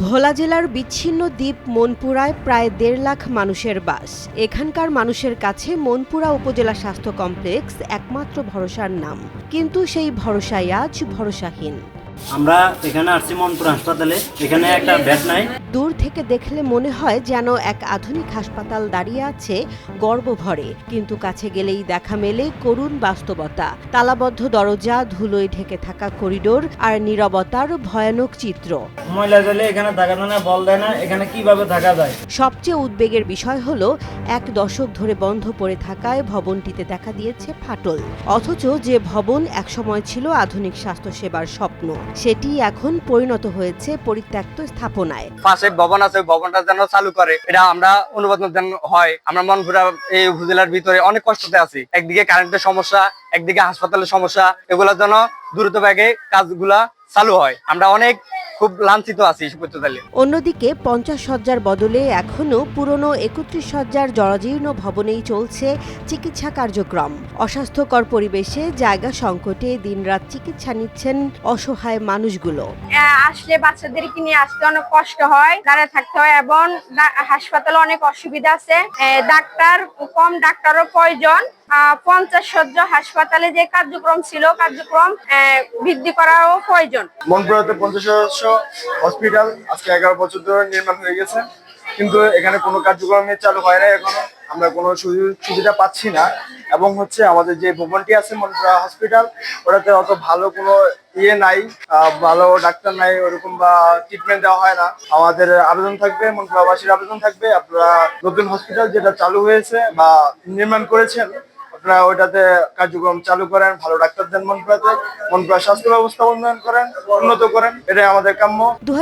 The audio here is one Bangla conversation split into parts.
ভোলা জেলার বিচ্ছিন্ন দ্বীপ মনপুরায় প্রায় দেড় লাখ মানুষের বাস। এখানকার মানুষের কাছে মনপুরা উপজেলা স্বাস্থ্য কমপ্লেক্স একমাত্র ভরসার নাম। কিন্তু সেই ভরসাই আজ ভরসাহীন। আমরা এখানে আসছি মনপুর হাসপাতালে। এখানে একটা বেড নাই। দূর থেকে দেখলে মনে হয় যেন এক আধুনিক হাসপাতাল দাঁড়িয়ে আছে গর্বভরে কিন্তু কাছে গেলেই দেখা মেলে করুণ বাস্তবতা। তালাবদ্ধ দরজা ধুলোয় ঢেকে থাকা করিডোর আর নীরবতার ভয়ানক চিত্র। ময়লা জলে এখানে থাকা যায় না বল দেয় না এখানে কীভাবে থাকা যায়? সবচেয়ে উদ্বেগের বিষয় হলো এক দশক ধরে বন্ধ পড়ে থাকায় ভবনটিতে দেখা দিয়েছে ফাটল। অথচ যে ভবন একসময় ছিল আধুনিক স্বাস্থ্যসেবার স্বপ্ন সেটি এখন পরিণত হয়েছে পরিত্যক্ত স্থাপনায়। পাশে ভবন আছে ভবনটা যেন চালু করে। এটা আমরা অনুবাদ যেন হয়, আমরা মনপুরা এই উপজেলার ভিতরে অনেক কষ্টতে আছি। একদিকে কারেন্টের সমস্যা, একদিকে হাসপাতালের সমস্যা এগুলোর জন্য দ্রুত ব্যাগে কাজগুলা চালু হয়। আমরা অনেক খুব লাঞ্ছিত আছি অন্যদিকে পঞ্চাশ সজ্জার বদলে এখনও পুরনো একত্রিশ সজ্জার জরাজীর্ণ ভবনেই চলছে চিকিৎসা কার্যক্রম। অস্বাস্থ্যকর পরিবেশে জায়গা সংকটে দিনরাত চিকিৎসা নিচ্ছেন অসহায় মানুষগুলো। আহ, আসলে বাচ্চাদেরকে নিয়ে আসতে অনেক কষ্ট হয় দাঁড়িয়ে থাকতে হয় এবং হাসপাতালে অনেক অসুবিধা আছে। আহ, ডাক্তার কম ডাক্তারও প্রয়োজন। পঞ্চাশ সজ্জ হাসপাতালে যে কার্যক্রম ছিল, কার্যক্রম বৃদ্ধি করাও প্রয়োজন। মনপুরাতে পঞ্চাশ সদস্য হসপিটাল, আজকে এগারো বছর ধরে নির্মাণ হয়ে গেছে। কিন্তু এখানে কোনো কার্যক্রমে চালু হয় না এখনও। আমরা কোনো সুবিধা পাচ্ছি না। এবং হচ্ছে আমাদের যে ভবনটি আছে মনপুরা হসপিটাল, ওটাতে অত ভালো কোনো ইয়ে নাই ভালো ডাক্তার নাই, ওরকম বা ট্রিটমেন্ট দেওয়া হয় না। আমাদের আবেদন থাকবে, মনপুরাবাসীর আবেদন থাকবে। আপনারা নতুন হসপিটাল যেটা চালু হয়েছে বা নির্মাণ করেছেন আপনারা ওইটাতে কার্যক্রম চালু করেন ভালো ডাক্তার দেন মনপুরাতে মনপুরা স্বাস্থ্য ব্যবস্থা উন্নয়ন করেন উন্নত করেন এটাই আমাদের কাম্য। দু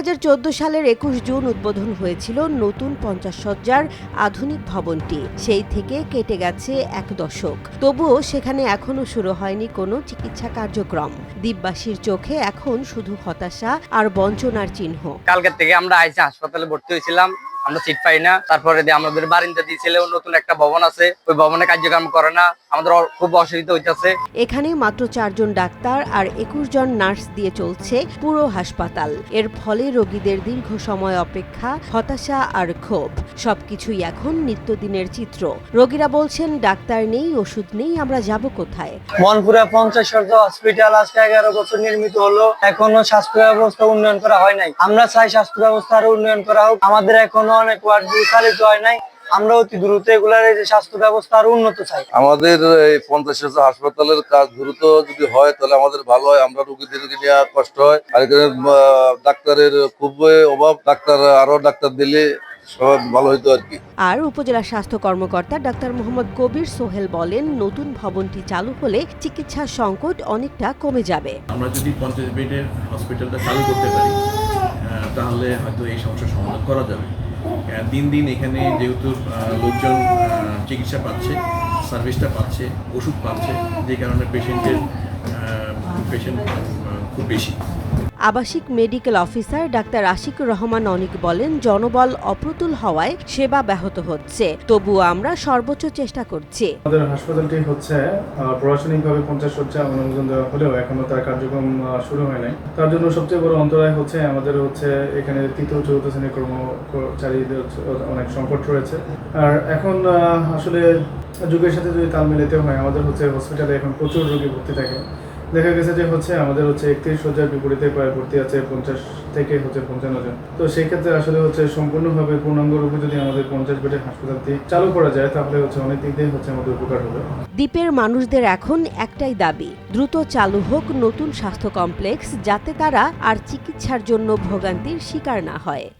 সালের একুশ জুন উদ্বোধন হয়েছিল নতুন পঞ্চাশ সজ্জার আধুনিক ভবনটি। সেই থেকে কেটে গেছে এক দশক। তবুও সেখানে এখনও শুরু হয়নি কোনো চিকিৎসা কার্যক্রম। দ্বীপবাসীর চোখে এখন শুধু হতাশা আর বঞ্চনার চিহ্ন। কালকের থেকে আমরা আইসি হাসপাতালে ভর্তি হয়েছিলাম। আমরা সিট পাই না। তারপরে আমাদের বারিন্দা দিয়েছিল নতুন একটা ভবন আছে। ওই ভবনে কার্যক্রম করে না। আমাদের খুব অসুবিধা হইতেছে। এখানে মাত্র চারজন ডাক্তার আর একুশ জন নার্স দিয়ে চলছে পুরো হাসপাতাল। এর ফলে রোগীদের দীর্ঘ সময় অপেক্ষা হতাশা আর ক্ষোভ। সবকিছুই এখন নিত্যদিনের চিত্র। রোগীরা বলছেন ডাক্তার নেই ওষুধ নেই আমরা যাব কোথায়? মনপুরা পঞ্চাশ সর্য হসপিটাল আজকে এগারো বছর নির্মিত হলো। এখনও স্বাস্থ্য ব্যবস্থা উন্নয়ন করা হয় নাই। আমরা চাই স্বাস্থ্য ব্যবস্থা আরও উন্নয়ন করা হোক। আমাদের এখনও অনেক ওয়ার্ড চালিত হয় নাই। আমরা অতি দ্রুত এগুলার যে স্বাস্থ্য ব্যবস্থা আরও উন্নত চাই। আমাদের এই পঞ্চাশ হাজার হাসপাতালের কাজ দ্রুত যদি হয় তাহলে আমাদের ভালো হয়। আমরা রোগীদের নিয়ে কষ্ট হয়। আর এখানে ডাক্তারের খুব অভাব। ডাক্তার আরও ডাক্তার দিলে আর উপজেলা স্বাস্থ্য কর্মকর্তা ডাক্তার মোহাম্মদ কবির সোহেল বলেন নতুন ভবনটি চালু হলে চিকিৎসার সংকট অনেকটা কমে যাবে। আমরা যদি পঞ্চাশ বেডের হসপিটালটা চালু করতে পারি তাহলে হয়তো এই সমস্যার সমাধান করা যাবে। দিন দিন এখানে যেহেতু লোকজন চিকিৎসা পাচ্ছে সার্ভিসটা পাচ্ছে, ওষুধ পাচ্ছে, যে কারণে পেশেন্টের পেশেন্ট খুব বেশি। আবাসিক medical officer doctor Ashikur Rahman Anik বলেন, জনবল অপ্রতুল হওয়ায় সেবা ব্যাহত হচ্ছে। তবুও আমরা সর্বোচ্চ চেষ্টা করছি। আমাদের হাসপাতালটি হচ্ছে প্রশাসনিকভাবে পঞ্চাশ শয্যা অনুমোদন দেওয়া হলেও এখনও তার কার্যক্রম শুরু হয় নাই। তার জন্য সবচেয়ে বড় অন্তরায় হচ্ছে, আমাদের হচ্ছে এখানে তৃতীয় চতুর্থ শ্রেণির কর্মচারীদের অনেক সংকট রয়েছে। আর এখন আসলে যুগের সাথে যদি তাল মিলাতে হয়, আমাদের হচ্ছে হসপিটালে এখন প্রচুর রোগী ভর্তি থাকে। দেখা গেছে যে হচ্ছে আমাদের হচ্ছে একত্রিশ হাজার বিপরীতে প্রায় ভর্তি আছে পঞ্চাশ থেকে হচ্ছে পঞ্চান্ন জন। তো সেই ক্ষেত্রে আসলে হচ্ছে সম্পূর্ণভাবে পূর্ণাঙ্গ রূপে যদি আমাদের পঞ্চাশ বেডের হাসপাতালটি চালু করা যায়, তাহলে হচ্ছে অনেক দিক দিয়ে হচ্ছে আমাদের উপকার হবে। দ্বীপের মানুষদের এখন একটাই দাবি, দ্রুত চালু হোক নতুন স্বাস্থ্য কমপ্লেক্স যাতে তারা আর চিকিৎসার জন্য ভোগান্তির শিকার না হয়।